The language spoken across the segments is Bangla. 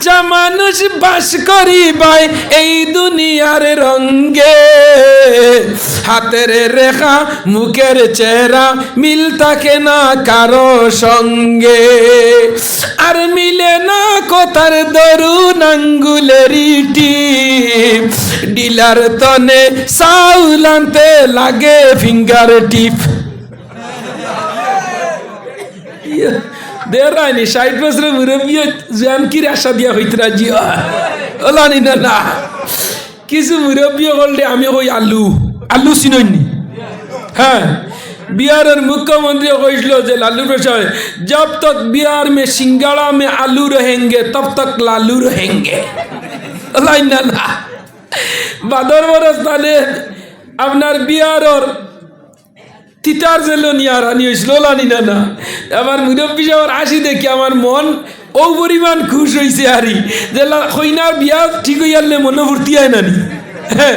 বাচ্চা মানুষ বাস করিবাই এই দুনিয়ার রঙ্গে হাতের রেখা, মুখের চেহারা মিল থাকে না কারও সঙ্গে। আর মিলে না কোথার দরুন আঙ্গুলেরই টিপ ডিলার তনে সাউল আনতে লাগে ফিঙ্গার টিপ। দেড় রায়নি ষাট বছরের মুরব্বী জান কি আশা দিয়া হইতে রাজি? ওলা নি না না। কিছু মুরব্বী দে আমি হই আলু আলু চিনইনি। হ্যাঁ বিহারের মুখ্যমন্ত্রী কইছিল যে, লালু প্রসাদ জব তক বিহার মে সিঙ্গাড়া মে আলু রহেঙ্গে, তব তক লালু রহেঙ্গে। ওলাই না না বাদর বরস্তানে আপনার বিহারর তিতার জেল নিয়ে আনি হয়েছিল লানি না না আমার মুরব্বী সাহেব আসি দেখি, আমার মন ও পরিমাণ খুশ হয়েছে আরি যে কইনার বিয়া ঠিক হইয়ালে মনে ফুর্তি হয় নানি হ্যাঁ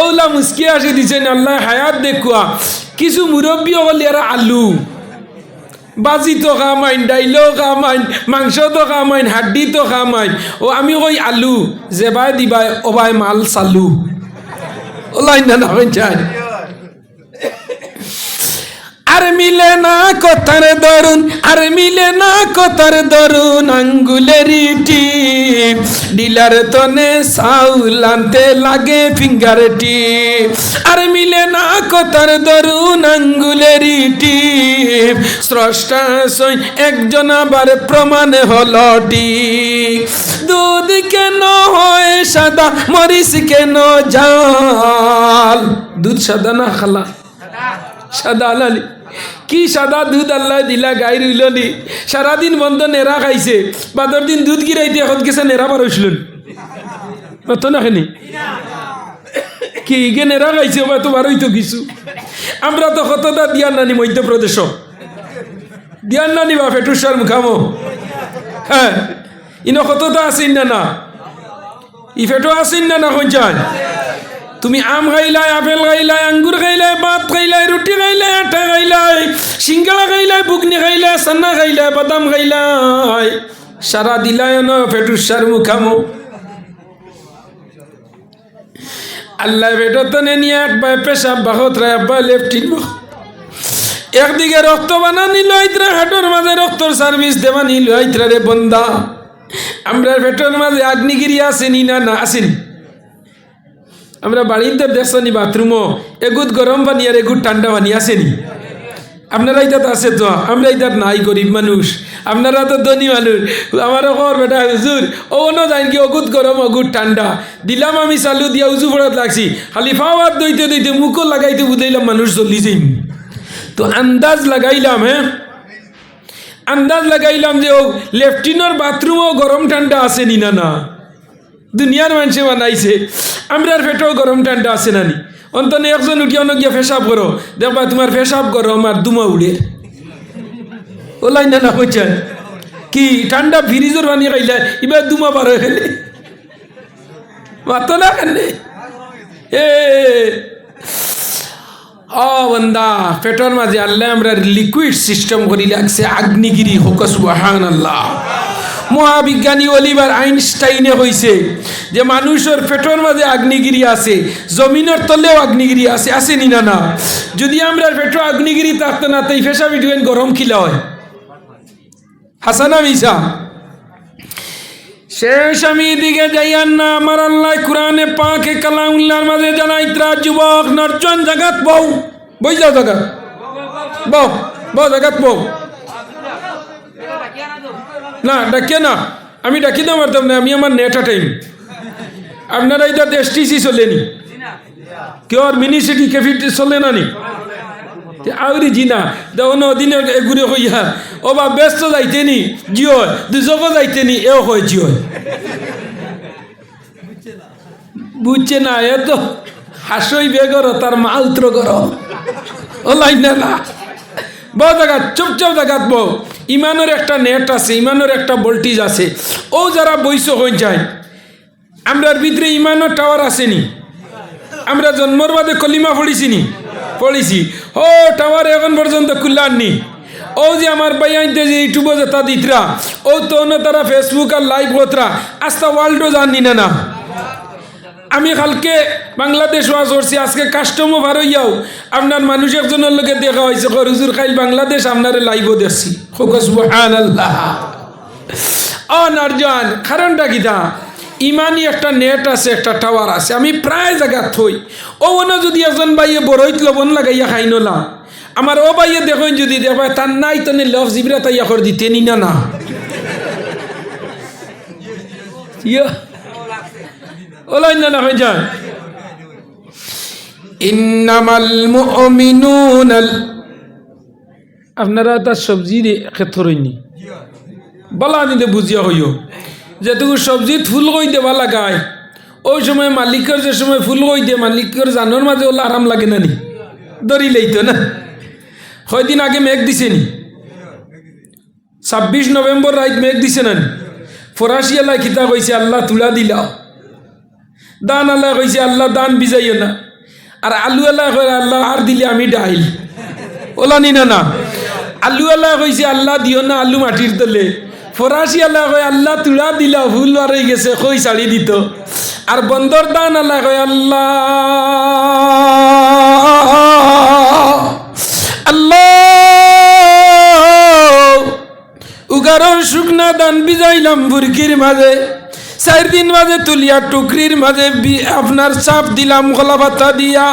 ওলা মুসকি আসি দিছেন আল্লাহ হায়াত দেখুয়া। কিছু মুরব্বী হল এরা আলু। বাজি তো খামাইন ডাইলও খামাইন মাংস তো খামাইন হাড্ডি তো খামাইন ও আমি কই আলু জেবাই দিবাই ওবাই মাল চালু। ওলাই না না চাই। আর মিলে না কথার দরুন, আর মিলে না কথার দরুন আঙ্গুলের টিপ। ডিলার তনে সাউল আনতে লাগে ফিঙ্গার টিপ। আর মিলে না কথার দরুন আঙ্গুলের টিপ। স্রষ্টা সই একজন আবার প্রমাণ হল ঠিক। দুধ কেন হয় সাদা মরিস কেন জাল? দুধ সাদা না খালা? সাদা আলালি কি সাদা দুধ আল্লাহ দিলা, গাই রইলি সারাদিন বন্ধ নেড়া খাইছে। বাদর দিন দুধ গিরাইতে এখন গেছে নেড়া বার হইছিল তো না কি, ইগে নেড়া খাইছে বা তো বারোই তো কিছু আমরা তো কতটা দিয়ার নানি মধ্যপ্রদেশ দিয়ার নানি বা ফেটুসার মুখামো। হ্যাঁ ইনো কতটা আসিন না না? ই ফেটো আসিন না না কোন তুমি আম খাইলাই, আপেল খাইলাই, আঙ্গুর খাইলাই ভাত খাইলাই রুটি খাইলাই, আটা খাইলাই সিঙ্গাড়া খাইলাই, বুকনি খাইলাই সান্না খাইলাই, বাদাম খাইলাই। সারা দিলাই ন ফেটুসার মুখামো। আল্লাহ বেটতনে নিয়ে একবার পেশাব বাহত রায় আব্বা লেফটিন একদিকে রক্ত বানা নিল আইতরা হাটোর মাঝে রক্তর সার্ভিস দেওয়া নিল আইতরা রে বন্দা। আমরা পেটের মাঝে আগ্নিগিরি আসেনি না না আসেনি আমরা বাড়িতে দেখছি বাথরুমও, এগুত গরম পানি আর এগুত ঠান্ডা পানি আসেনি। আপনারা ইতাত আছে তো, আমরা ইতাত নাই গরিব মানুষ। আপনারা তো ধনী মানুষ। আমার খবর বেটা, হুজুর ও ন কি অগুত গরম, অগুত ঠান্ডা দিলাম আমি চালু দিয়া উজু ফোড়াত লাগছি। খালি ফাওয়ার দইতে দইতে মুখও লাগাইতে বুঝাইলাম মানুষ চল্লি যাইম তো আন্দাজ লাগাইলাম হ্যাঁ আন্দাজ লাগাইলাম যে ও লেফটিনের বাথরুমও গরম ঠান্ডা আসেনি না না? দুনিয়ার মানুষে বানাইছে। আমরা আর পেটেও গরম ঠান্ডা আছে নানি অন্তনে একজন উঠিয়া গিয়া ফেসাব করো। দেখবা তোমার ফেসাব গরম আর দুমা উড়ে। ওলাই না না কইছেন? কি ঠান্ডা ফ্রিজের পানি খাইলে, এবার দুমা বার হয়ে গেলে। মাতো না কেনে এ ও বন্দা পেটর মাঝে আল্লাহ আমরা লিকুইড সিস্টেম করি লাগছে আগ্নিগিরি হোক সুবাহান আল্লাহ মহাবিজ্ঞানী অলিভার আইনস্টাইনে হয়েছে যে মানুষের পেটর মাঝে আগ্নিগিরি আছে, জমিনের তলেও আগ্নিগিরি আছে আছে নি না? না যদি আমরা পেটর আগ্নিগিরি থাকতো না তাই ফেসা বিটুয়েন গরম খিলা হয়। হাসানা মিসা শেষ আমি দিকে যাইয়ান না, আমার আল্লাহ কোরআনে পাকে কালামুল্লাহর মাঝে জানাইত্রা, যুবক, নরজন, জাগাত বউ। বই যাও জাগাত। বউ বউ, জাগাত বউ। না, ডাকিয়ে না। আমি ডাকি না পারতাম না আমি আমার নেটা টাইম আপনারা এটা এসটিসি চলেনি কেউ আর মিনি সিটি ক্যাফিটি চলে না নি? আউরি জিনা। দেওয়ানো দিনে এগুড়ি হইয়া ও বা ব্যস্ত যাইতে নি? জিও দুজক যাইতে নি? এও হয়, জিও বুঝছে না, এ তো হাসই বেগর, তার মাউত্র কর ও লাইন না বউ জায়গা চুপচাপ জায়গাত বউ। ইমানের একটা নেট আছে, ইমানের একটা ভোল্টেজ আছে। ও যারা বৈশ হয়ে যায়, আমরার ভিতরে ইমানের টাওয়ার আসেনি। আমরা জন্মর বাদে কলিমা পড়িছি নি পড়িছি। ও টাওয়ার এখন পর্যন্ত খুললার নি ও যে আমার ভাই আইতে যে ইউটিউবে যেটা দিতরা, ও তো তারা ফেসবুক আর লাইভ হতরা। আস্তা ওয়ার্ল্ডও জানি না না। আমি কালকে বাংলাদেশ ওয়াজ করছি, আজকে কাস্টমও ভার হইয়াও আপনার মানুষ একজনের লোকে দেখা হয়েছে হুজুর খাইল বাংলাদেশ আপনারে লাইভও দেখছি। সুবহান আল্লাহ ও নারজান, কারণটা কিতা ইমানই একটা নেট আছে, একটা টাওয়ার আছে। আমি প্রায় জায়গা থই। ও, ওনা যদি একজন বাইয়ে বড়ইত লবণ লাগাইয়া খাই নলা আমার ও বাইয়ে দেখেন যদি দেখবা তার নাই তনে লফ জিবরা তাইয়া করে দিতে নি না না। ইয়া। ওলাই না হয়ে যায় ইন্নামাল মুমিনুনাল আপনারা তার সবজি ক্ষেত্র হইনি। বলা দিতে বুঝিয়া হইও। যেটুকু সবজি ফুল কই দেবা লাগায় ওই সময় মালিকের যে সময় ফুল কই দিয়ে মালিকের জানোর মাঝে ওলা আরাম লাগে না নি? দড়ি লইতো না? কয়দিন আগে মেঘ দিছে নি? ছাব্বিশ নভেম্বর রাত মেঘ দিছে না নি? ফরাসি আল্লাহ খিতা কইছে, আল্লাহ তুলা দিলাও। দান আল্লাহ কইছে, আল্লাহ দান বিজাইও না। আর আলু আল্লাহ কয় আল্লাহ আর দিলে আমি ডাইল। ওলা নি না আলু আল্লাহ কইছে, আল্লাহ দিও না আলু মাটির তলে। ফরাসি আল্লাহ কয়, আল্লাহ তুলা দিলা, ভুল বাড়াই গেছে, কই ছাড়ি দিত? আর বন্দর দান আল্লাহ কয়, আল্লাহ আল্লাহ, উগারর শুকনা দান বিজাইলাম বুরকির মাঝে। চার দিন মাঝে তুলিয়া টুকরির মাঝে আপনার চাপ দিলাম গলা পাতা দিয়া।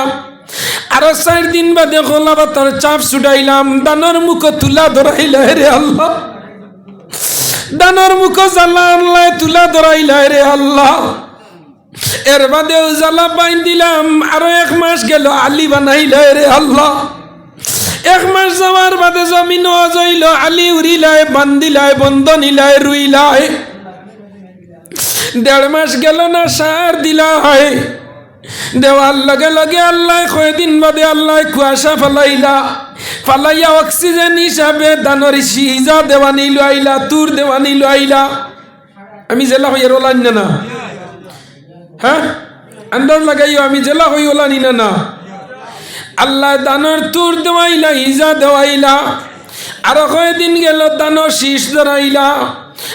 আরও চার দিন বাদে গলা পাতার চাপ ছুটাইলাম, দানর মুখ তুলা ধরাইলা রে আল্লাহ। দানর মুখ জ্বালা আল্লাহ তুলা ধরাইলা রে আল্লাহ। এর বাদেও জ্বালা বাইন দিলাম, আরও এক মাস গেল আলি বানাইলা রে আল্লাহ। এক মাস যাওয়ার বাদে জমিন অজইল, আলি উড়িলায় বান্দিলায় বন্ধ নিলায়, রুইলায়। দেড় মাস গেল না সার দিলা হয়। দেওয়ার লগে লগে আল্লাহ কয়দিন বাদে আল্লাহ কুয়াশা ফালাইলা। ফালাইয়া অক্সিজেন হিসাবে দানর সিজা দেওয়ানি আইলা তুর দেওয়ানি আইলা আমি জেলা হইয়ার ওলান না না। হ্যাঁ? আন্দাজ লাগাইও, আমি জেলা হই ওলানি না না। আল্লাহ দানর তুর দেওয়াইলা ইজা দেওয়াইলা। আরও কয়দিন গেল দানর শীষ ধরাইলা।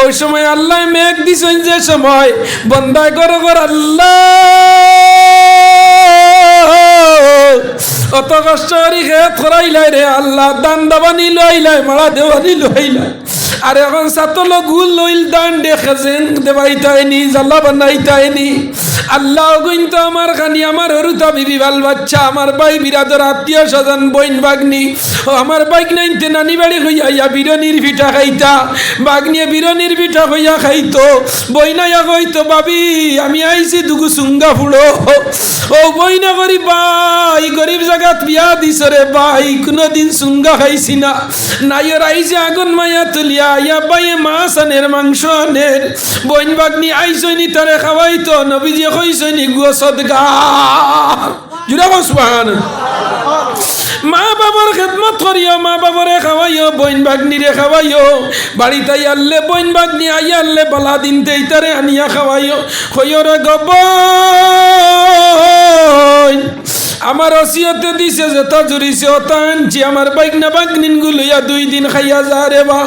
ওই সময় আল্লাহ মেঘ দিছেন যে সময়, বন্দায় করো কর আল্লাহ। অত কষ্ট করি খেত করাইলাই রে আল্লাহ, দান দাবানি লইলাই মারা দেওয়ানি লইলাই। আর এখন সাতল গুল লইল, দান দেখে যেন দেবাইতাইনি জ্বালা বানাইতাইনি আল্লাহ কিন্তু আমার খানি, আমার হরুতা বিবি, বাল বাচ্চা, আমার ভাই বিরাদর আত্মীয় স্বজন বইন বাগনি ও আমার বাইক নাইনতে নানি বাড়ি হইয়া ইয়া বিরনির পিঠা খাইতা। বাগনিয়ে বিরনির পিঠা হইয়া খাইতো বইনাইয়া কইতো বাবি আমি আইছি দুগু সুঙ্গা ফুড়ো। ও বইনা করি বাই গরিব জায়গাত বিয়া দিছ রে ভাই, কোনোদিন সুঙ্গা খাইছি না। নাইয়ের আইছে আগুন মায়া মাছ আনের মাংস আনের। বইন বাগনি আইসইনি, তারে খাওয়াইতো। নবীজি কইসইনি গুয়া সদগা জুড়া বসবান মা বাবার খেদমত করিও, মা বাবারে খাওয়াইও, বইন বাগনিরে খাওয়াইও। বাড়িতে আনলে বইন বাগনি আই আনলে বালা দিন তেইতারে আনিয়া খাওয়াইও। কইরে গব আমার অসিয়তে দিছে যে তা জুড়িছে ওটা আনছি আমার বাইক না বাগনিন গুলইয়া দুই দিন খাইয়া যা রে বা।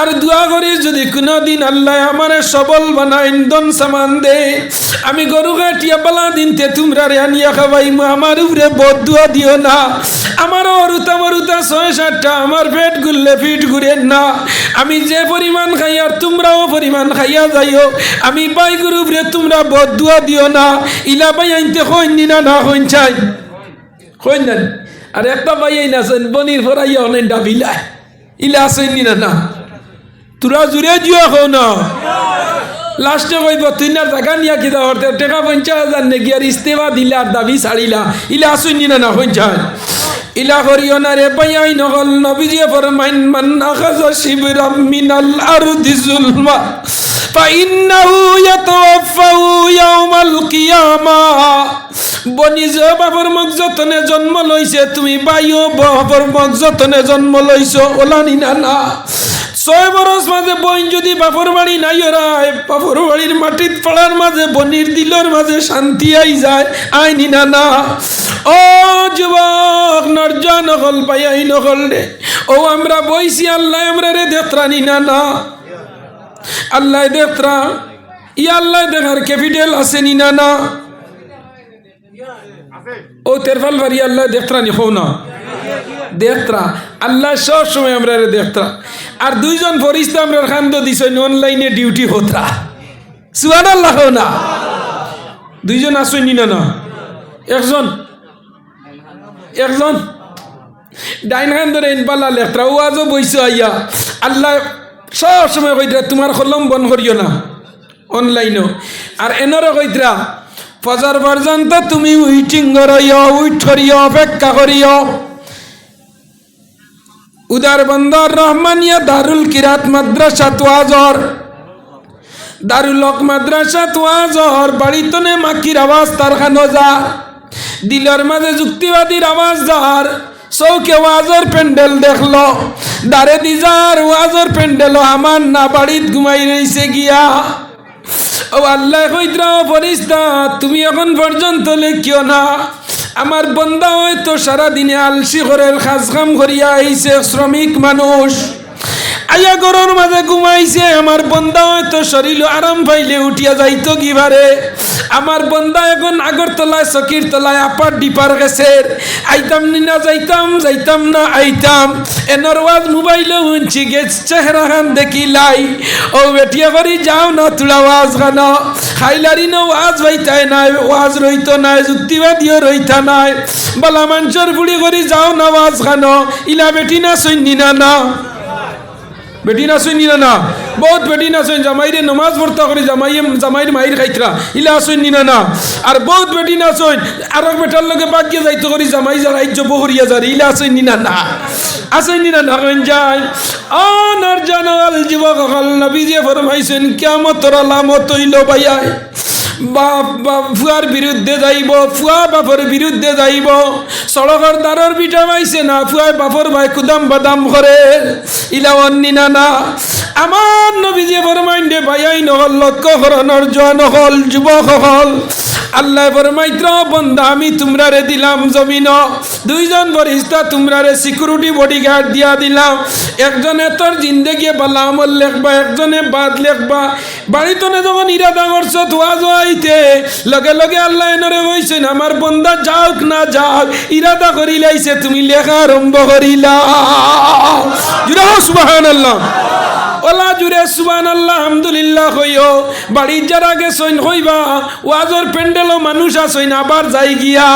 আর দোয়া করি যদি কোনো দিন আল্লাহ আমারে সবল বানাই দন সামান দে। আমি গরু গাটিয়া বালা দিনতে তোমরা রে আনিয়া খাওয়াইমু আমার উপরে বদুয়া দিও না। আমার অরুতা মরুতা ছয় সাতটা, আমার পেট গুললে ফিট ঘুরেন না। আমি যে পরিমাণ খাই আর তোমরাও পরিমাণ খাইয়া যাইও। আমি বাই গুরুপ রে তোমরা বদুয়া দিও না। ইলা বাই আনতে হইন না না হইন চাই। হইন না আর একটা বাই আইন আছেন বনির ফরাইয়া অনেক ডাবিলা ইলা আসেন না না তোরা জুড়ে দিও এখন না লাস্টে কইব তুই না নিয়া কিতা হরতে টাকা পঞ্চাশ হাজার নেকি আর ইস্তেফা দিলা আর দাবি ছাড়িলা ইলা আসুন না না পঞ্চাশ ইলা করিও না রে পাইয়াই নকল নবীজিয়ে ফরমাইন মান আখাযা শিবরাম মিনাল আরদি যুলমা ফাইন্নাহু ইয়াতাওয়াফাহু ইয়াউমাল কিয়ামা বনি যে বাবর মগ যতনে জন্ম লইছে, তুমি বাইও বাবর মগ যতনে জন্ম লইছ, ওলানি না ছয় বরস মাঝে বইন যদি বাপর বাড়ি নাই ওরায় বাপর বাড়ির মাটিত পড়ার মাঝে, বনির দিলর মাঝে শান্তি আই যায়, আইনি না না। ও যুবক নর্জা নকল পাইয়াই নকল রে। ও আমরা বইছি, আল্লাহ আমরা রে দেখরানি না না। আল্লাহ দেখরা ই আল্লাহ দেখার ক্যাপিটাল আছে নি, না না। ও তেরফাল ভারি আল্লাহ দেখরানি হো না। দেখত্রা। আল্লাহ সব সময় আমরা দেখত্রা। আর দুইজন ফরিস্তা আমরা খান্দ দিছেন অনলাইনে ডিউটি হতরা। সুয়ান আল্লাহ না। দুইজন আসেনি না না একজন? একজন? ডাইন খান ধরে ইনপাল্লা লেখরা ও আজও বইছো আইয়া। আল্লাহ সব সময় কইতরা, তোমার কলম বন করিও না, অনলাইনও। আর এনরে কইতরা ফজর পর্যন্ত তুমি উইটিং করিও উইট করিও অপেক্ষা করিও উদার বন্দর রহমানিয়া দারুল কিরাত মাদ্রাসা তোয়াজর দারুল হক মাদ্রাসা তোয়াজর বাড়িতনে মাকির আওয়াজ তার খানো যা। দিলের মাঝে যুক্তিবাদীর আওয়াজ যার। চৌকে ওয়াজর প্যান্ডেল দেখল। দারে দিজার ওয়াজর প্যান্ডেল আমার না, বাড়িত ঘুমাই রইছে গিয়া। ও আল্লাহ কইদ্রাও ফরিস্তা, তুমি এখন পর্যন্ত লেখিও না। আমার বন্দা হয়তো সারাদিনে আলসি করে খাস কাম করিয়া আইছে, শ্রমিক মানুষ। আয়া গরুর মাঝে ঘুমাইছে, আমার বন্দা হয়তো শরীর আরাম পাইলে উঠিয়া যাইতো কিবারে আমার বন্দা এখন আগরতলায় চকির তলায় আপার ডিপার গেছে। আইতাম নি যাইতাম যাইতাম না আইতাম। এনর ওয়াজ মোবাইলে শুনছি গেছ, চেহারা খান দেখি লাই। ও বেটিয়া করি যাও না তুলা ওয়াজ খান। খাইলারি না ওয়াজ হইতাই নাই, ওয়াজ রইত নাই যুক্তিবাদীও রইতা নাই। বলা মানুষের বুড়ি করি যাও না ওয়াজ খান। ইলা বেটি না সৈন্যি না না। বেটি না নিনা না বহুত বেটি না শুন জামাইরে নমাজ পড়তা করে জামাইয়ে জামাইর মাইর খাইতরা ইলা শুনি নিনা না আর বহুত বেটি না শুন আর বেটার লগে বাকিয়ে যাইতে করি জামাই যা রাজ্য বহরিয়া যার ইলা শুনি নিনা না আসেনি নিনা না কেন যাই অনার জানাল জীবক নবী যে ফরমাইছেন কিয়ামতর আলামত হইল ভাইয়াই বাপ বাপ ফুয়ার বিরুদ্ধে যাইব, ফুয়া বাপর বিরুদ্ধে যাইব। সড়কর দ্বারর পিঠা মাইছে না, ফুয়ায় বাপর ভাই কুদাম বাদাম করে। ইলা অন্নি না আমার নবীজি ফরমাইন্ডে ভাইয়াই নহল, লক্ষ্য হরণর জোয়া নহল, যুবক হল। আল্লাহ ফরমাইত্র বন্ধা আমি তোমরারে দিলাম জমিন। দুইজন বরিস্তা তোমরারে সিকিউরিটি বডিগার্ড দিয়া দিলাম। একজনে তোর জিন্দেগি বালা লেখবা, একজনে বাদ লেখবা। বাড়িতনে যখন ইরাদা করছ, ধোয়া জোয়াইতে লগে লগে আল্লাহ এনরে কইছেন, আমার বন্ধা যাওক না যাওক, ইরাদা করিলাইছে তুমি লেখা আরম্ভ করিলা। জুড়ে সুবাহান আল্লাহ ওলা জুড়ে সুবান আল্লাহ আলহামদুলিল্লাহ হইও। বাড়ির যারা গেছইন হইবা, ওয়াজর প্যান্ডেলও মানুষ আসইন আবার যাই গিয়া।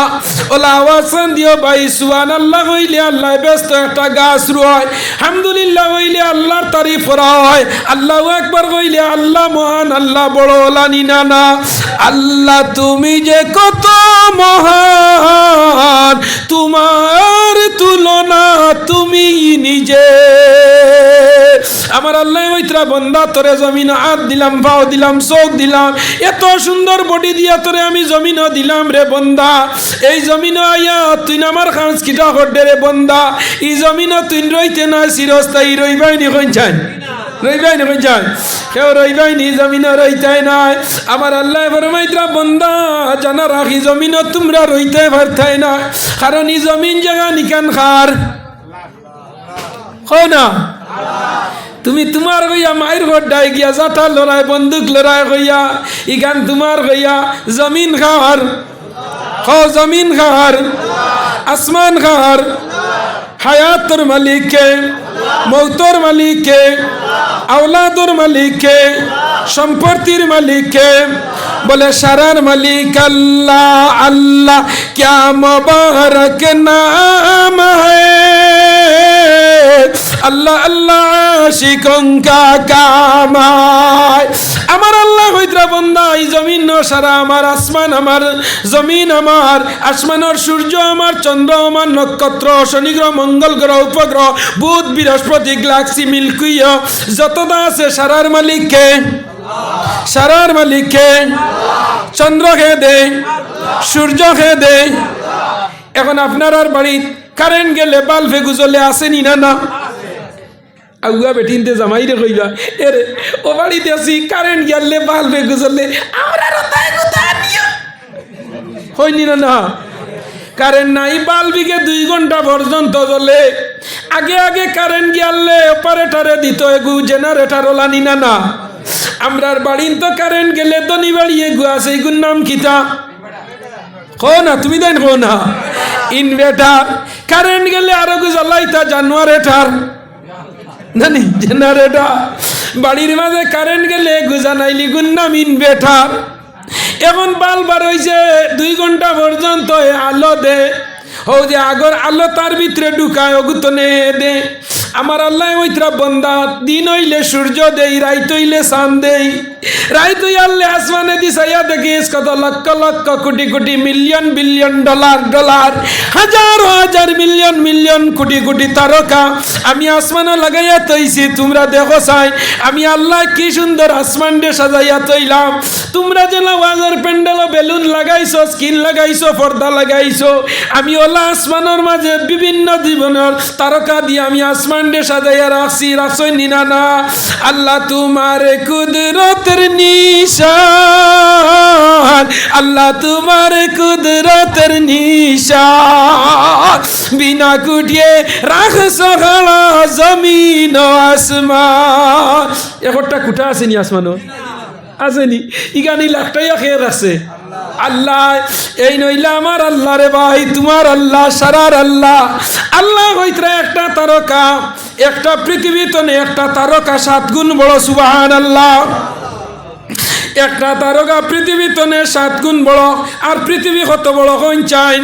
ওলা আওয়াজ দিও ভাই সুবান আল্লাহ হইলে আল্লাহ ব্যস্ত একটা গাছ রয়। আলহামদুলিল্লাহ হইলে আল্লাহর তারিফ করা হয় আল্লাহ একবার হইলে আল্লাহ মহান, আল্লাহ বড় ওলা নিনা না। আল্লাহ তুমি যে কত মহান, তোমার তুলনা তুমি নিজে। আমার আল্লাহ ওইতরা বন্দা, তোরে জমিন হাত দিলাম পাও দিলাম, চোখ দিলাম। এত সুন্দর বডি দিয়া তোরে আমি জমিনও দিলাম রে বন্দা। এই জমিন আয়া, তুই আমার সাংস্কৃত কিটা ই রে বন্দা। এই জমিন তুই রইতে না চিরস্থায়ী রইবাই নি কইন চান রইবাই নি চান কেউ রইবাই নি জমিনও রইতাই নাই। আমার আল্লাহ ফরমাইতরা বন্দা জানা রাখি, জমিনও তোমরা রইতে পারতাই না। কারণ ই জমিন জায়গা নিকান খার। না? তুমি তোমার কইয়া মায়ের ঘরটাই গিয়া জাটা লড়াই, বন্দুক লড়াই কইয়া ইখান তোমার কইয়া, জমিন খাওয়ার খ জমিন খাওয়ার আসমান খাওয়ার হায়াতর মালিককে মৌতর মালিককে আওলাদর মালিককে সম্পত্তির মালিককে বলে সারার মালিক আল্লাহ আল্লাহ ক্যা মুবারক নাম হ্যায় আল্লাহ আল্লাহ শিকং কা কামায় আমার আল্লাহ হইদ্রা বন্দা, এই জমিন সারা আমার, আসমান আমার, জমিন আমার, আসমানের সূর্য আমার, চন্দ্র আমার, নক্ষত্র শনি গ্রহ মঙ্গল গ্রহ, উপগ্রহ, বুধ বৃহস্পতি গ্লাক্সি মিল্কুইয় যতটা আছে সারার মালিককে, সারার মালিক কে চন্দ্র কে দে সূর্য কে দে। এখন আপনার আর বাড়ি কারেন্ট গেলে বাল্বে গুজলে আসেনি না না? আগুয়া বেটিনতে জামাই রে কইবা এরে ও বাড়িতে আসি কারেন্ট গেলে বাল্বে গুজলে, আমরা হয়নি না না? কারেন্ট নাই, বাল্বিকে দুই ঘণ্টা পর্যন্ত জ্বলে। আগে আগে কারেন্ট গিয়ালে অপারেটারে দিত, এগু জেনারেটার ওলানি না না। আমরার বাড়ির তো কারেন্ট গেলে দনি বাড়ি এগু আছে, এগুর নাম কিতা কো না, তুমি দেন কো না। ইনভার্টার, কারেন্ট গেলে আরও জ্বলাইতা জানুয়ারেটার। জানি জেনারেটর। বাড়ির মাঝে কারেন্ট গেলে গুজানাইলি গুন নাম ইনভার্টার। এখন বাল বার হয়েছে দুই ঘণ্টা পর্যন্ত আলো দে। ও যে আগর আলো তার ভিতরে ঢুকায় অগুতনে দে। আমার আল্লাহ ওইতরা বন্দা, দিন হইলে সূর্য দেই, রাইত হইলে চান দেই। রাইত হইয়ালে আসমানে দিছাইয়া দেখিস কত lakh lakh crore crore million billion dollar dollar. হাজার হাজার মিলিয়ন মিলিয়ন কোটি কোটি তারকা। আমি আসমানে লাগাইয়া তৈছি তোমরা দেখো চাই আমি আল্লাহ কি সুন্দর আসমান ডে সাজাইয়া তৈলাম তোমরা যেন ওয়াজের প্যান্ডেল বেলুন লাগাইছো স্কিন লাগাইছো, পর্দা লাগাইছো, আমি ওলা আসমানের মাঝে বিভিন্ন জীবনের তারকা দিয়ে আমি আসমান ডে সাজাইয়া রাখছি, রাখছই নিনা না আল্লাহ তোমার কুদরতের নিশান, আল্লাহ তোমার কুদরতের নিশান। বিনা কুটিয়ে রাখছো খালা জমিন আসমান। একটা কুটা আসেনি আসমানো আসেনি। ইগানি লাখটাইয়া খেয়ে রাখছে আল্লাহ, এই নইলে আমার আল্লাহ রে ভাই, তোমার আল্লাহ, সারার আল্লাহ। আল্লাহ হইতরা একটা তারকা, একটা পৃথিবীতে একটা তারকা, সাত গুণ বড় সুবাহান আল্লাহ একটা তারকা পৃথিবী সাত গুণ বড়, আর পৃথিবী কত বড় হইন চাই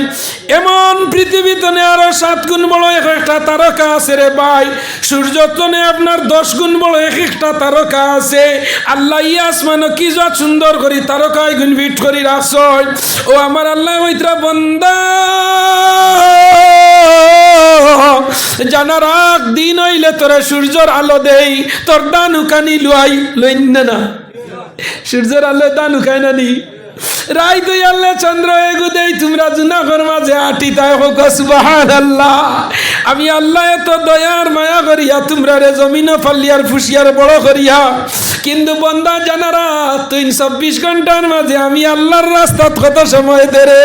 এমন পৃথিবী তনে আরও সাত গুণ বড়, এক একটা তারকা আছে রে ভাই। সূর্য তনে আপনার দশ গুণ বড়, এক একটা তারকা আছে। আল্লাহ ইয়াসমান কি যা সুন্দর করি তারকায় গুণ ভিট করি রাখছ ও আমার আল্লাহ ওইতরা বন্দা। জানার আগ দিন হইলে তোরা সূর্যর আলো দেই, তোর ডান উকানি লুয়াই, লইন না। সূর্যের আলো দান উখায় না নি? রাই তুই আল্লাহ চন্দ্র এগু দেই, তোমরা জুনাগর মাঝে আটি তাই হোক সুবাহান আল্লাহ আমি আল্লাহ এত দয়ার মায়া করিয়া তোমরা রে জমিন ফালিয়ার ফুসিয়ার বড় করিয়া কিন্তু বন্দা জানারা তুই চব্বিশ ঘণ্টার মাঝে আমি আল্লাহর রাস্তাত কত সময় দেরে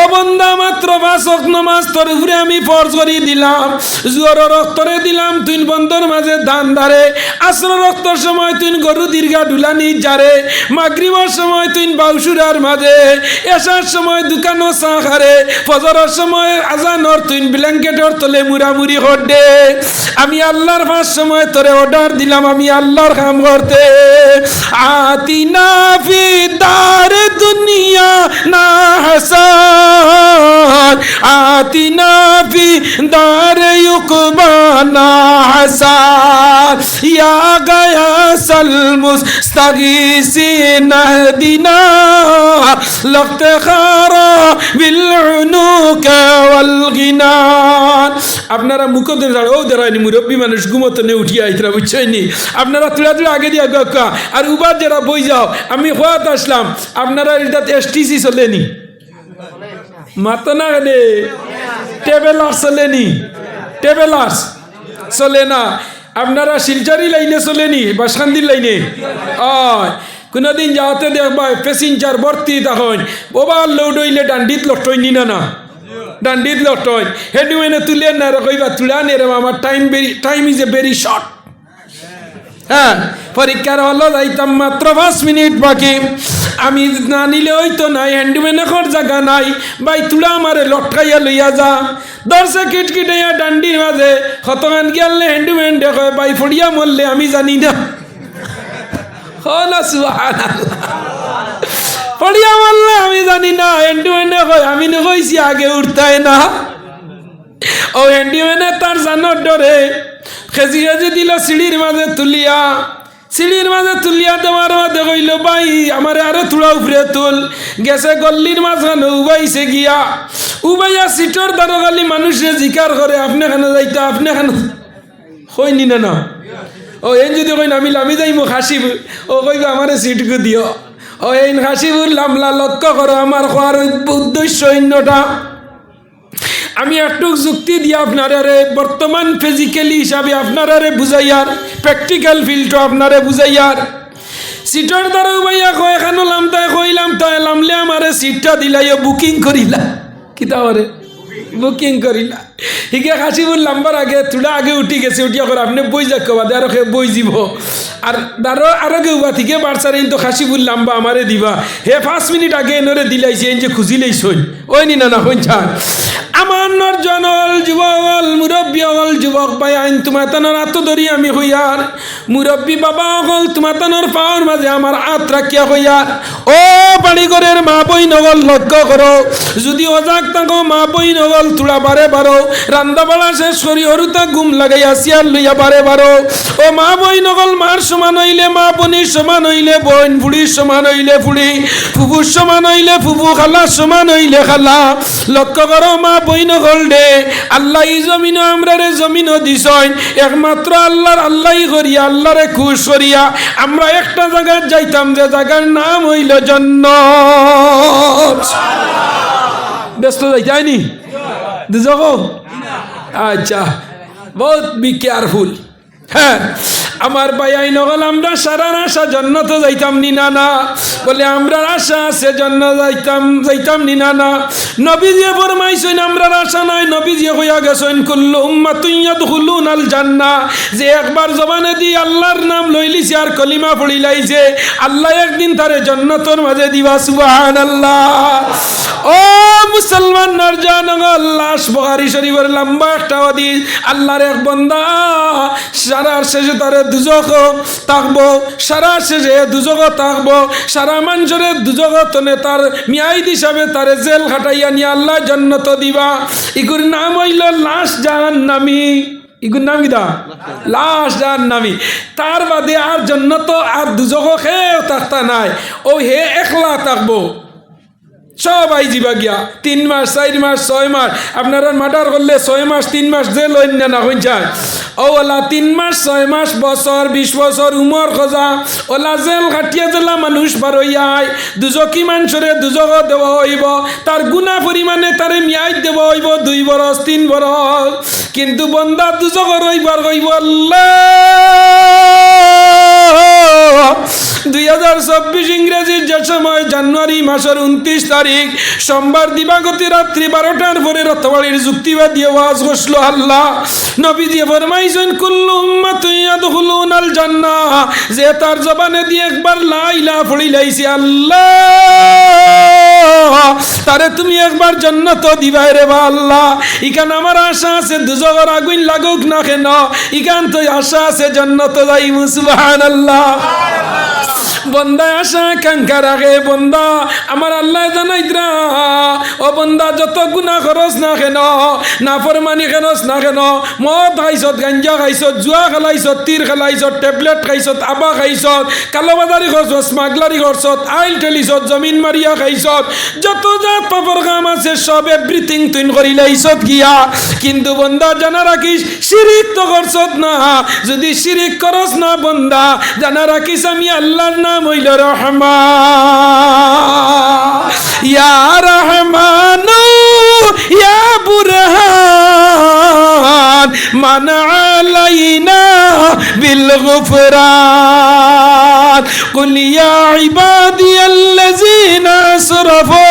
ও বন্দা, মাত্র অক নমাজ তোর উপরে আমি ফর্জ করি দিলাম জুয়ার রক্তরে দিলাম তুই বন্দর মাঝে ধান ধারে। আসর রক্তর সময় তুই গরু দীর্ঘা ডুলানি যারে মাগরিবার সময় তুই বাউসুরার মাঝে। এসার সময় দোকানো চা খারে। ফজরের সময় আজানর তুই ব্ল্যাঙ্কেটর তলে মুড়ামুড়ি হড্ডে। আমি আল্লাহর পাঁচ সময় তোরে অর্ডার দিলাম, আমি আল্লাহর কাম করতে। আতিনা ফি দার দুনিয়া না হাসান। আতিনা ফি দার ইউকবানা হাসান। ইয়া গায়া সাল মুস্তাগিসিন আহদিনা লাফতাখারা বিল উনুক ওয়াল গিনান আপনারা মুখ ধরে দাঁড়ায় ও দাঁড়ায়নি মুরব্বী মানুষ ঘুমতো নে, উঠিয়া আইতরা বুঝছইনি আপনারা তুলা তুলা আগে দিয়া গা আর উবার যারা বই যাও, আমি হওয়াত আসলাম। আপনারা এটা এসটিসি চলেনি? মাতো না রে টেবেলার্স চলেনি? টেবেলার্স চলে না। আপনারা শিলচারি লাইনে চলেনি বা শান্তির লাইনে? অয় কোনোদিন যাওয়াতে দেখবা প্যাসেঞ্জার ভর্তি তখন। ওবার লোড হইলে ডান্ডিত লটইনি না না ডান্ডিত লটয় হেডু এনে তুলে না রে কইবা, তুলা নে রে আমার time very time is a very short হ্যাঁ পরীক্ষার হলো যাইতাম মাত্র পাঁচ মিনিট বাকি। আমি না নিলে ওই তো নাই হ্যান্ডম্যান এখন জায়গা নাই। বাই তুলা আমারে লটকাইয়া লইয়া যা। দর্শে কিটকিটাইয়া ডান্ডির মাঝে কতখান গিয়ালে হ্যান্ডম্যান দেখো বাই ফড়িয়া মরলে আমি জানি না। হলা সুহান ফড়িয়া মরলে আমি জানি না হ্যান্ডম্যানে কয় আমি কইছি আগে উঠতাই না। ও হ্যান্ডিম্যানে তার জানোর ডরে খেজি খেজি দিল সিঁড়ির মাঝে তুলিয়া, সিঁড়ির মাঝে তুলিয়া দেওয়ার মাঝে কইল, ভাই, আমার আরও তুলা উপরে তুল। গেছে গল্লির মাঝখানে উবাইছে গিয়া। উবাইয়া সিটর দ্বারা খালি মানুষে জিকার করে, আপনি খানে যাইতে, আপনি খানে হইনি না না ও, এই যদি কইন, আমি লামি যাইম হাসিব ও, কইব, আমার সিটকু দিও। ও, এই হাসিবুর লামলা লক্ষ্য করো, আমার খোয়ার উদ্দেশ্য অন্যটা আমি একটু যুক্তি দিয়ে আপনারে বর্তমান ফিজিক্যালি হিসাবে আপনারে বুঝাইয়ার প্র্যাকটিক্যাল ফিল্ডটা আপনারে বুঝাইয়ার। সিটর দ্বারা ভাইয়া কয়, এখানো লামতায় কইলাম তাই লামলে আমারে সিটটা দিলাইও বুকিং করিলা। কিতা করে বুকিং করিলা। হিগে খাসিবুল লাম্বার আগে, তুলা আগে উঠি গেছে উঠিয়া করে আপনি বই যাক বাদে আরও বই যাব আর দারো আরও কেউ বা থেকে বাড়ছার তো খাসিবুল লাম্বা আমারে দিবা। হে, পাঁচ মিনিট আগে এনরে দিলাইছে, এই যে খুঁজিলেই সই। ওই নি না না, হইন আমার যুবক হল মুরব্বী হল যুবক ভাই আইন তোমার তানোর আত্ম ধরি আমি হইয়ার। মুরব্বী বাবা হল তোমার তানোর পাওয়ার মাঝে আমার আত রাখিয়া হইয়ার। ও বাড়িঘরের মা বই নগল লক্ষ্য করো। যদি অজাক থাকো মা বই নগল তুলা বারে বারো। রান্দা বাড়া শেষ করি হরুতা গুম লাগাইয়া সিয়ার লইয়া বারে বারো। ও মা বই নগল মার সমান হইলে মা বনির সমান হইলে বোন বুড়ির সমান হইলে বুড়ি। ফুফুর সমান হইলে ফুফু খালা সমান হইলে খালা। লক্ষ্য করো মা বই নগল দে আল্লাহ জমিন আমরা রে জমিন দিছয় একমাত্র আল্লাহর আল্লাহ করিয়া, আল্লাহরে খুশ করিয়া আমরা একটা জায়গায় যাইতাম যে জায়গার নাম হইল জন্য ব্যস্ত যাই যায়নি দুজক আচ্ছা বহুত বি কেয়ারফুল। হ্যাঁ। আমার ভাই নগল আমরা সারার আশা জন্নত যাইতাম নি না বলে, আমরা আশা আছে জন্য যাইতাম যাইতাম নি না না নবী দিয়ে ফরমাইছেন, আমরা আশা নাই নবী দিয়ে হইয়া গেছেন, কুল্লু উম্মাতুইয়া দুখুলুন আল জান্না। যে একবার জবানে দি আল্লাহর নাম লইলিছে আর কলিমা পড়িলাইছে আল্লাহ একদিন তারে জন্নতর মাঝে দিবা, সুবহানাল্লাহ। ও মুসলমান নরজান লাশ বহারি শরীফের লম্বা একটা হাদিস, আল্লাহর এক বন্দা, সারার শেষে তারে দুজক থাকব, সারা শেষে দুজক থাকব, সারা মানুষের দুজক তনে তার মিয়াইদ হিসাবে তারে জেল খাটাইয়া নিয়ে আল্লাহ জন্নত দিবা। ইগুর নাম হইল লাশ জাহান নামি ইগুর নাম কিদা লাশ জাহান নামি তার বাদে আর জন্নত আর দুজক হে থাকতা নাই। ও হে একলা থাকব। সবাই যাবা গিয়া। তিন মাস, চার মাস, ছয় মাস। আপনারা মার্ডার করলে ছয় মাস, তিন মাস যে হইন না হইন যায়। ও ওলা, তিন মাস, ছয় মাস, বছর, বিশ বছর, উমর খোঁজা। ওলা জেল কাটিয়া জেলা মানুষ বার হইয়াই দুজকি মানুষরে দুজক দেওয়া হইব। তার গুণা পরিমাণে তারে মিয়াই দেওয়া হইব। দুই বরস, তিন বরস। কিন্তু বন্দা দুজক রইবার হইব দুই হাজার চব্বিশ ইংরেজির যে সময় জানুয়ারি মাসের উনত্রিশ তারিখ সোমবার দিবাগতি রাত্রি বারোটার পরে রথবাড়ির যুক্তিবাদী ওয়াজ ঘোষল আল্লাহ। নবী দিয়ে ফরমাইছেন, কুল্লু উম্মাতুন আল জান্নাহ। যে তার জবানে দিয়ে একবার লাইলা পড়ি লাইছে আল্লাহ। তারে তুমি একবার জন্নত দিবাই রে বা আল্লাহ। ইখান আমার আশা আছে, দুজগর আগুন লাগুক না কেন? ইখান তো আশা আছে জন্নত যাই মুসবাহান আল্লাহ বন্দায় আশা কাঙ্ক্ষা রাখে বন্দা, আমার আল্লাহ জানাই ও বন্দা, যত গুণা খরচ না কেন না ফরমানি খেরচ না কেন, মদ খাইছত, গাঞ্জা খাইছত, জুয়া খেলাইছত, তীর খেলাইছত, টেবলেট খাইছত, আবা খাইছত, কালোবাজারি খরচত স্মাগলারি খরচত আইল ঠেলিছত, জমিন মারিয়া খাইছত, যত জাত পাপর কাম আছে সব এভরিথিং তুই করি লাইছত গিয়া। কিন্তু বন্দা, জানা রাখিস শিরিক তো করছত না। যদি শিরিক করস না, বন্দা, জানা রাখিস আমি আল্লাহর নাম হইল রহমা ইয়া রহমানু ইয়া বুরহান মান আলাইনা বিল গুফরান قل يا عبادي الذين اسرفوا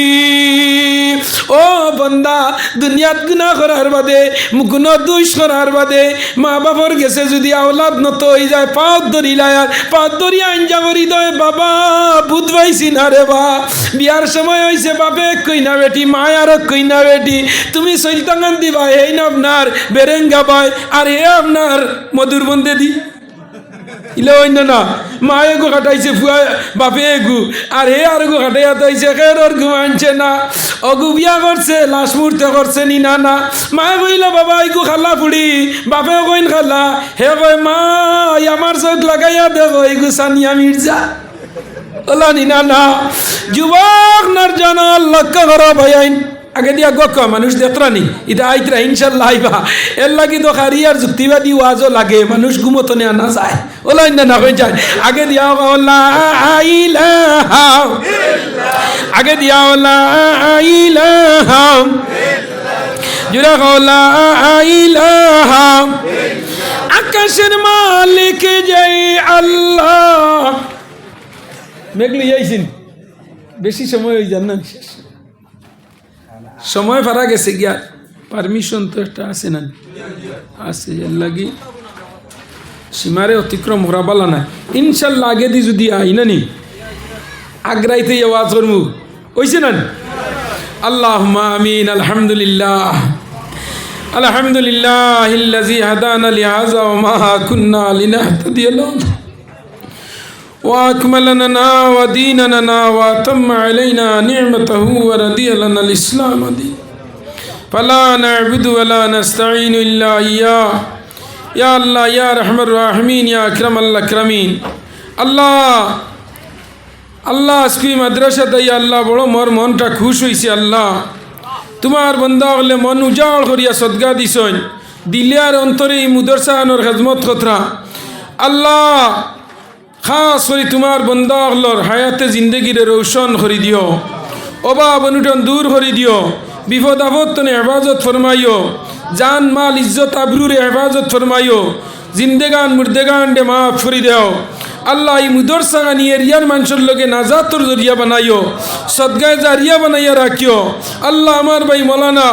বন্দা, দুনিয়াত গুণা করার বাদে গুণ দুষ করার বাদে, মা বাবার গেছে যদি আওলাদ নত হয়ে যায় পাত ধরি লায়ার পাত ধরি আঞ্জা করি দয়, বাবা বুধ পাইছি না রে বা। বিয়ার সময় হয়েছে বাপে, কইনা বেটি, মায় মায়ার কইনা বেটি। তুমি সৈতাঙ্গান দিবা এই না আপনার বেরেঙ্গা বাই আর এ আপনার মধুর বন্দে দি। ইলে অন্য না মায়ে গো কাটাইছে, ফুয়া বাপে গু আর হে আর গো কাটাইয়া তাইছে খের ওর গু আনছে না। অগু বিয়া করছে, লাশ মুহূর্তে করছে নি না। না মায়ে কইলা বাবা ইগু খালা ফুড়ি বাপে কইন খালা। হে কই মা আমার চোখ লাগাইয়া দেখো ইগু সানিয়া মির্জা। ওলা নি না। না যুবক নর জন লক্ষ্য করো ভাইয়াইন আগে দিয়া গক মানুষ দেখরানি এটা আইতরা, ইনশাল্লাহ আইবা। এর লাগি তো খারিয়ার যুক্তিবাদী ওয়াজও লাগে, মানুষ ঘুমতনে আনা যায়। ওলা ইন্দা না হয়ে যায়। আগে দিয়া ওলা আইলা আগে দিয়া ওলা আইলা জুড়ে ওলা আইলা আকাশের মালিক জয় আল্লাহ। মেঘলি যাইছেন বেশি সময় হয়ে যান না, শেষ। সময় ফারা গেছে গিয়া পারমিশন তো একটা আছে না আছে এর লাগি সীমারে অতিক্রম করা পালা না ইনশাল্লাহ আগে দি যদি আই না নি আগ্রাইতে আওয়াজ করমু ওইছে না আল্লাহ আমিন আলহামদুলিল্লাহ আলহামদুলিল্লাহ الذي هدانا لهذا وما كنا لنهتدي لولا وأكمل لنا وديننا وأتم علينا نعمته ورضي لنا الإسلام دين فلا نعبد ولا نستعين إلا إياه يا الله يا رحم الراحمين يا أكرم الأكرمين الله আল্লাহ আজকে মাদ্রাসা তাই আল্লাহ বড় মোর মনটা খুশ হয়েছে আল্লাহ তোমার বন্ধা হলে মন উজাড় করিয়া সদগা দিছইন দিলে আর অন্তরে এই মুদরসাহানোর খেজমত কথা আল্লাহ খাস করে তোমার হলর হায়াতে জিন্দগিরে রৌশন করি দিও। অভাব অনুটন দূর করি দিও। বিপদ আপদ তনে হেফাজত ফরমাইও। জান, মাল, ইজ্জত, আবরুরে হেফাজত ফরমাইও। জিন্দেগান মুর্দেগান ডে মাফ করি দেও। আল্লাহ এই মুদর সাগা নিয়ে রিয়ার মানুষের লোকে নাজাতর জরিয়া বানাইও। সদগায় জারিয়া বানাইয়া রাখিও। আল্লাহ আমার ভাই মৌলানা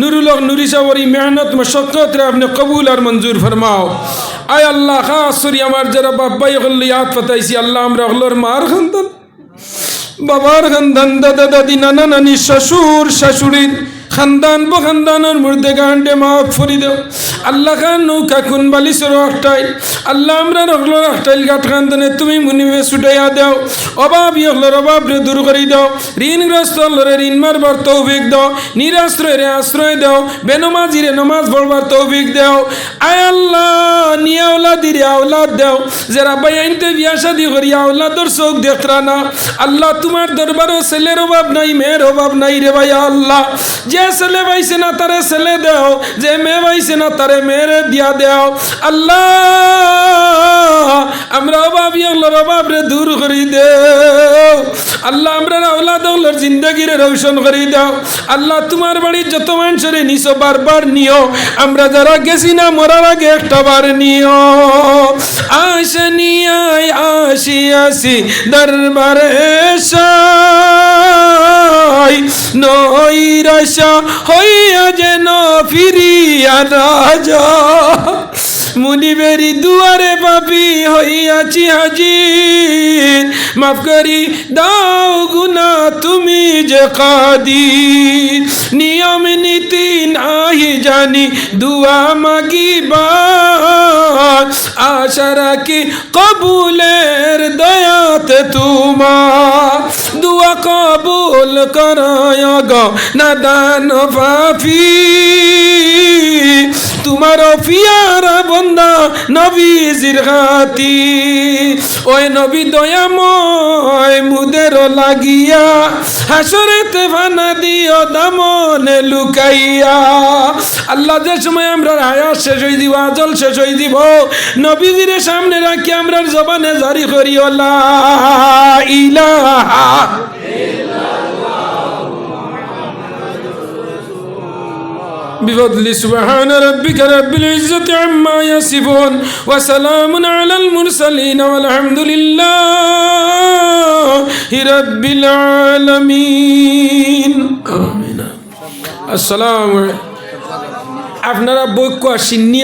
নুরুল নুরি সাবরি মেহনত মশক্কত আপনি কবুল আর মঞ্জুর ফরমাও। আয় আল্লাহ, খাস করি আমার যারা বাব্বাই হল্লি ইয়াদ ফতাইছি আল্লাহ আমরা হলোর মার খানদান। বাবার খানদান, দাদা দাদি, নানা নানি, শ্বশুর, শাশুড়ির খানদান বো খানদানের মুর্দে গান্ডে মাফ ফরি দেও। আল্লাহ খান নৌকা খুন বালিসর একটাই আল্লাহ আমরা রগলোর একটাইল গাঠ খানদানে তুমি মুনিবে ছুটাইয়া দেও। অভাব ইহলোর অভাব রে দূর করি দাও। ঋণগ্রস্ত হলরে ঋণ মারবার তৌফিক দাও। নিরাশ্রয় রে আশ্রয় দাও। বেনমাজি রে নমাজ পড়বার তৌফিক দাও। আয় আল্লাহ, নিয়ে আওলাদ দিরে আওলাদ দাও। যারা বাইনতে বিয়া শাদি করি, আওলাদর চোখ দেখরা না। আল্লাহ তোমার দরবারও ছেলের অভাব নাই, মেয়ের অভাব নাই রে ভাই আল্লাহ। যে ছেলে পাইছে না, তারে ছেলে দেও। যে মেয়ে পাইছে না, তারে মেয়েরে দিয়া দেও। আল্লাহ, আমরা অভাবী আল্লাহর অভাব রে দূর করি দেও। আল্লাহ, আমরা আওলাদ আল্লাহর জিন্দগিরে রৌশন করি দাও। আল্লাহ, তোমার বাড়ির যত মানুষের নিছো, বারবার নিও। আমরা যারা গেছি না, মরার আগে একটা বার নিও। আসনি আয়, আসি আসি, দরবারে সাই। নৈরাশা হইয়া যেন ফিরিয়া রাজা। মুনিবেরি দুয়ারে পাপি হইয়াছি হাজির। মাফ করি, দাও গুনা তুমি যে কাদির। নিয়ম নীতি নাহি জানি, দুয়া মাগিবার। আশা রাখি কবুলের দয়াতে তোমার। কবুল করায় নাদান পাপি। তোমার পিয়ারা বন্দা নবীজির হাতি। ওই নবী দয়াময় মুদের লাগিয়া হাসরেতে ভানা দিও দামনে লুকাইয়া। আল্লাহ যে সময় আমরা হায়াত শেষ হয়ে দিব, আজল শেষ হয়ে দিব, নবীজির সামনে রাখি আমরা জবানে জারি করি লা ইলাহা। بفضل سبحان ربك رب العزة عما يصفون وسلام على المرسلين والحمد لله رب العالمين آمين السلام عليكم আপনারা বৈক্য সিন্নি